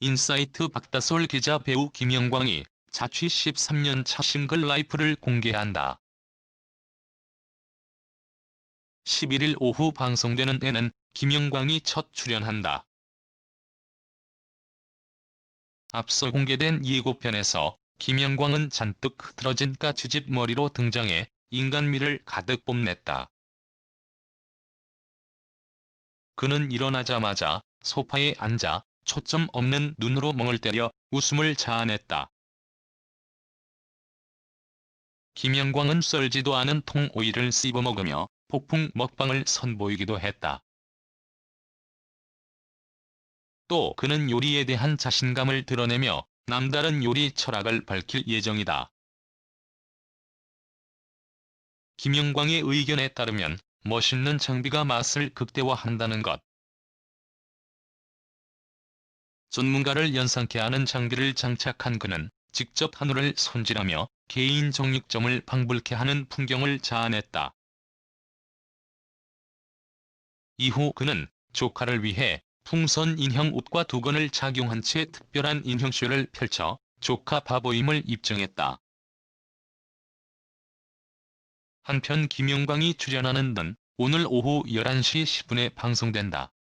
인사이트 박다솔 기자 배우 김영광이 자취 13년 차 싱글 라이프를 공개한다. 11일 오후 방송되는 에는 김영광이 첫 출연한다. 앞서 공개된 예고편에서 김영광은 잔뜩 흐트러진 까치집 머리로 등장해 인간미를 가득 뽐냈다. 그는 일어나자마자 소파에 앉아 초점 없는 눈으로 멍을 때려 웃음을 자아냈다. 김영광은 썰지도 않은 통 오이를 씹어먹으며 폭풍 먹방을 선보이기도 했다. 또 그는 요리에 대한 자신감을 드러내며 남다른 요리 철학을 밝힐 예정이다. 김영광의 의견에 따르면 멋있는 장비가 맛을 극대화한다는 것. 전문가를 연상케 하는 장비를 장착한 그는 직접 한우를 손질하며 개인 정육점을 방불케 하는 풍경을 자아냈다. 이후 그는 조카를 위해 풍선 인형 옷과 두건을 착용한 채 특별한 인형쇼를 펼쳐 조카 바보임을 입증했다. 한편 김영광이 출연하는 는 오늘 오후 11시 10분에 방송된다.